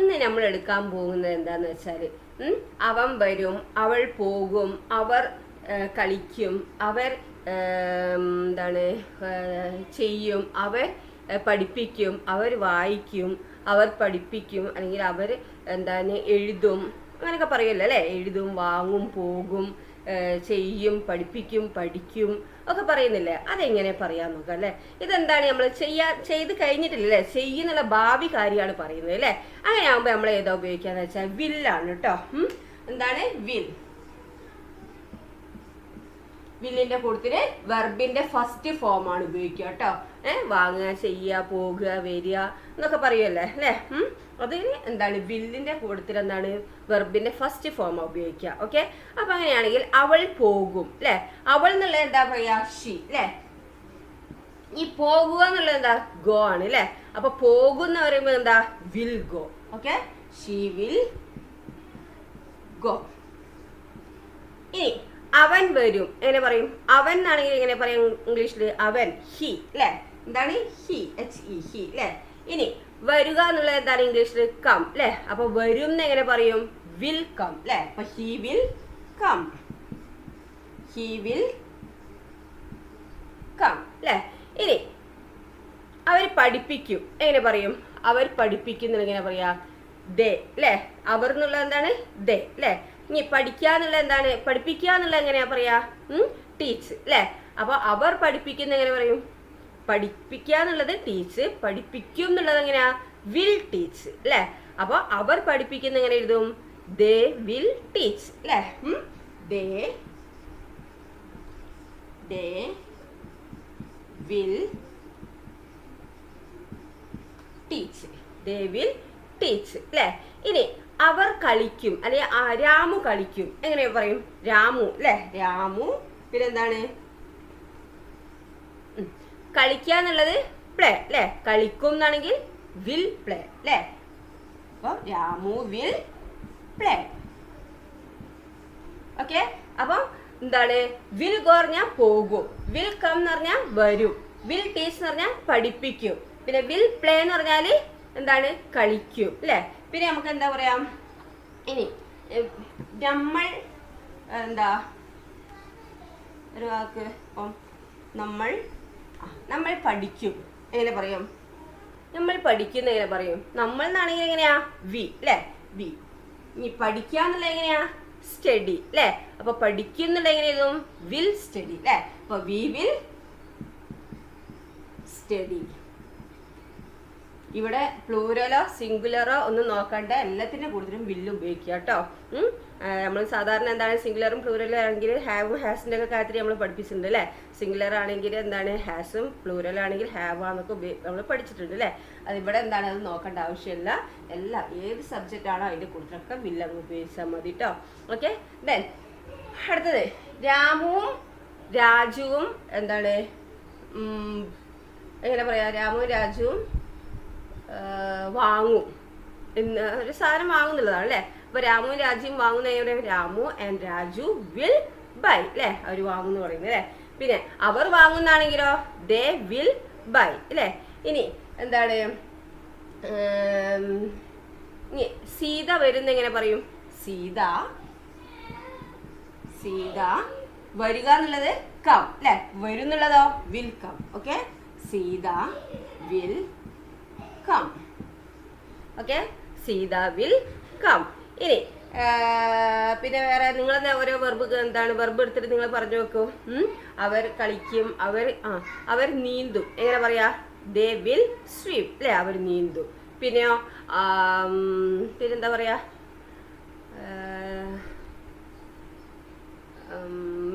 നിന്ന് നമ്മൾ എടുക്കാൻ പോകുന്നത് എന്താന്ന് വെച്ചാൽ അവൻ വരും അവൾ പോകും അവർ കളിക്കും അവർ എന്താണ് ചെയ്യും അവർ പഠിപ്പിക്കും അവർ വായിക്കും അവർ പഠിപ്പിക്കും അല്ലെങ്കിൽ അവർ എന്താണ് എഴുതും അങ്ങനെയൊക്കെ പറയുമല്ലോ അല്ലേ? എഴുതും വാങ്ങും പോകും ചെയ്യും പഠിപ്പിക്കും പഠിക്കും ഒക്കെ പറയുന്നില്ലേ? അതെങ്ങനെ പറയാൻ നോക്കാം അല്ലേ? ഇതെന്താണ് നമ്മൾ ചെയ്യാ ചെയ്ത് കഴിഞ്ഞിട്ടില്ലല്ലേ ചെയ്യുന്നുള്ള ഭാവി കാര്യമാണ് പറയുന്നത് അല്ലേ? അങ്ങനെ ആകുമ്പോൾ നമ്മൾ ഏതാ ഉപയോഗിക്കാന്ന് വെച്ചാൽ വില്ലാണ് കേട്ടോ എന്താണ്? വിൽ. വില്ലിന്റെ കൂട്ടത്തിന് വെർബിന്റെ ഫസ്റ്റ് ഫോം ആണ് ഉപയോഗിക്കുക കേട്ടോ. ഏഹ് വാങ്ങുക ചെയ്യുക പോകുക വരിക എന്നൊക്കെ പറയുമല്ലേ അല്ലേ? ഉം. അതിന് എന്താണ്? വില്ലിന്റെ കൂട്ടത്തിൽ എന്താണ്? വെർബിന്റെ ഫസ്റ്റ് ഫോം ഉപയോഗിക്കുക ഓക്കെ? അപ്പൊ അങ്ങനെയാണെങ്കിൽ അവൾ പോകും അല്ലേ? അവൾ എന്നുള്ളത് എന്താ പറയാ? ഷി അല്ലേ? ഈ പോകുക എന്നുള്ളത് എന്താ? ഗോ ആണ് അല്ലേ? അപ്പൊ പോകുന്ന പറയുമ്പോ എന്താ? Will go okay? She will go ഇനി അവൻ വരും. എങ്ങനെ പറയും? അവൻ എന്നാണെങ്കിൽ എങ്ങനെ പറയും ഇംഗ്ലീഷിൽ അവൻ ഹി അല്ലേ എന്താണ്? ഹി എച്ച് ഇ ഹി അല്ലേ ഇനി വരിക എന്നുള്ളത് എന്താണ് ഇംഗ്ലീഷിൽ കം അല്ലേ അപ്പൊ വരും എങ്ങനെ പറയും? വിൽ കം അല്ലേ അപ്പൊ he will come he will come അല്ലേ ഇനി അവർ പഠിപ്പിക്കും. എങ്ങനെ പറയും? അവർ പഠിപ്പിക്കുന്ന എങ്ങനെ പറയാ? ദേ അല്ലേ അവർ എന്നുള്ളത് എന്താണ്? ദേ അല്ലേ ഇനി പഠിക്കുക എന്നുള്ളത് എന്താണ്? പഠിപ്പിക്കുക എന്നുള്ള എങ്ങനെയാ പറയാ? ടീച്ച് അല്ലേ അപ്പൊ അവർ പഠിപ്പിക്കുന്ന എങ്ങനെ പറയും? പഠിപ്പിക്കുക എന്നുള്ളത് ടീച്ച് പഠിപ്പിക്കും എന്നുള്ളത് എങ്ങനെയാ? വിൽ ടീച്ച് അല്ലേ അപ്പൊ അവർ പഠിപ്പിക്കുന്ന എങ്ങനെ എഴുതും? ദേ വിൽ ടീച്ച് അല്ലേ they they will teach they will teach അല്ലേ ഇനി അവർ കളിക്കും. അല്ലെ രാമു കളിക്കും. എങ്ങനെ പറയും? രാമു അല്ലെ? രാമു പിന്നെന്താണ്. കളിക്കുക എന്നുള്ളത് പ്ലേ അല്ലെ? കളിക്കും എന്നാണെങ്കിൽ വിൽ പ്ലേ അല്ലെ? അപ്പൊ രാമു വിൽ പ്ലേ ഓക്കെ അപ്പൊ എന്താണ്? വിൽ ഗോ പറഞ്ഞാൽ പോകും. വിൽ കം എന്ന് പറഞ്ഞാൽ വരും. വിൽ ടീച്ച് എന്ന് പറഞ്ഞാൽ പഠിപ്പിക്കും. പിന്നെ വിൽ പ്ലേ എന്ന് പറഞ്ഞാൽ എന്താണ്? കളിക്കും അല്ലേ? പിന്നെ നമുക്ക് എന്താ പറയാ? ഇനി നമ്മൾ എന്താ ഒരു വാക്ക് ഇപ്പം നമ്മൾ നമ്മൾ പഠിക്കും. എങ്ങനെ പറയും? നമ്മൾ പഠിക്കുന്ന എങ്ങനെ പറയും? നമ്മൾ എന്നാണെങ്കിൽ എങ്ങനെയാ? വി അല്ലേ? വി. ഇനി പഠിക്കുക എന്നുള്ളത് എങ്ങനെയാ? സ്റ്റഡി അല്ലേ? അപ്പൊ പഠിക്കുന്നുള്ള എങ്ങനെ എഴുതും? വിൽ സ്റ്റഡി അല്ലേ? അപ്പൊ വി വിൽ സ്റ്റഡി. ഇവിടെ പ്ലൂരലോ സിംഗുലറോ ഒന്നും നോക്കണ്ട. എല്ലാത്തിന്റെ കൂടുതലും വില്ല് ഉപയോഗിക്കുക കേട്ടോ നമ്മൾ സാധാരണ എന്താണ് സിംഗുലറും പ്ലൂരലും ആണെങ്കിൽ ഹാവും ഹാസിന്റെ ഒക്കെ കാര്യത്തിൽ നമ്മൾ പഠിപ്പിച്ചിട്ടുണ്ട് അല്ലേ? സിംഗുലർ ആണെങ്കിൽ എന്താണ് ഹാസും പ്ലൂരൽ ആണെങ്കിൽ ഹാവ് ആണെന്നൊക്കെ നമ്മൾ പഠിച്ചിട്ടുണ്ട് അല്ലേ? അത് ഇവിടെ എന്താണ്? അത് നോക്കേണ്ട ആവശ്യമില്ല. എല്ലാം ഏത് സബ്ജക്റ്റ് ആണോ കൂടുതലൊക്കെ വില്ല് അങ്ങ് ഉപയോഗിച്ചാൽ മതി കേട്ടോ ഓക്കെ ദെൻ അടുത്തത്. രാമുവും രാജുവും എന്താണ്? എങ്ങനെ പറയാ? രാമുവും രാജുവും വാങ്ങും. എന്ന് ഒരു സാധനം വാങ്ങുന്നുള്ളതാണ് അല്ലേ? അപ്പൊ രാമുവും രാജുവും വാങ്ങുന്ന Ramu and Raju will buy അല്ലേ? അവർ വാങ്ങുന്നു പറയുന്നത് അല്ലേ? പിന്നെ അവർ വാങ്ങുന്നാണെങ്കിലോ ദേ വിൽ ബൈ അല്ലേ? ഇനി എന്താണ്? ഇനി സീത വരുന്ന എങ്ങനെ പറയും? സീത സീത വരിക എന്നുള്ളത് കം അല്ലെ? വരുന്നുള്ളതോ? Will come okay Sita will come okay Sita will come ഇനി പിന്നെ വേറെ നിങ്ങൾ ഓരോ വെർബ് എന്താണ്? വെർബ് എടുത്തിട്ട് നിങ്ങൾ പറഞ്ഞു നോക്കൂ? അവർ കളിക്കും അവർ ആ അവർ നീന്തും. എങ്ങനെ പറയാ? ദേ വിൽ സ്വീം അല്ലേ? അവർ നീന്തും. പിന്നെയോ പിന്നെന്താ പറയാ?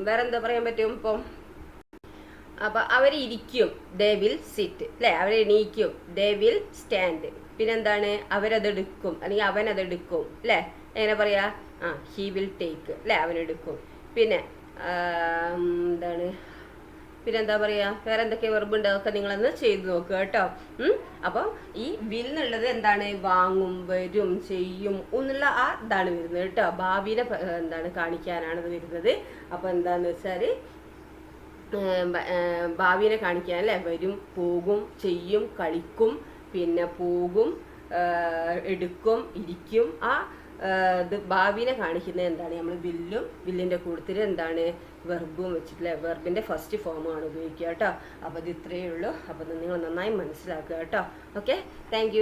വേറെന്താ പറയാൻ പറ്റും ഇപ്പം? അപ്പൊ അവരിയ്ക്കും ദേ വിൽ സിറ്റ് അല്ലെ അവരെണീക്കും ദേ വിൽ സ്റ്റാൻഡ് പിന്നെന്താണ്? അവരതെടുക്കും. അല്ലെങ്കിൽ അവൻ അതെടുക്കും അല്ലെ എങ്ങനെ പറയാ? ആ ഹി വിൽ ടേക്ക് അല്ലെ അവനെടുക്കും. പിന്നെ എന്താണ് പിന്നെ എന്താണ്? പിന്നെന്താ പറയാ? വേറെ എന്തൊക്കെ വെർബ് ഉണ്ട് അതൊക്കെ നിങ്ങളൊന്ന് ചെയ്ത് നോക്കുക കേട്ടോ. അപ്പോൾ ഈ വിൽ എന്നുള്ളത് എന്താണ്? വാങ്ങും വരും ചെയ്യും എന്നുള്ള ആ ഇതാണ് വരുന്നത് കേട്ടോ. ഭാവിനെ എന്താണ്? കാണിക്കാനാണ് ഇത് വരുന്നത്. അപ്പോൾ എന്താന്ന് വെച്ചാൽ ഭാവിനെ കാണിക്കാൻ അല്ലേ? വരും പോകും ചെയ്യും കളിക്കും പിന്നെ പോകും എടുക്കും ഇരിക്കും. ആ ഇത് ഭാവിനെ കാണിക്കുന്നത് എന്താണ്? നമ്മൾ വില്ലും വില്ലിന്റെ കൂട്ടത്തിൽ എന്താണ്? വെർബും വെച്ചിട്ടില്ല വെർബിന്റെ ഫസ്റ്റ് ഫോമാണ് ഉപയോഗിക്കുക കേട്ടോ. അപ്പോൾ ഇത് ഇത്രയേ ഉള്ളൂ. അപ്പോൾ നിങ്ങൾ നന്നായി മനസ്സിലാക്കുക കേട്ടോ. ഓക്കെ? താങ്ക്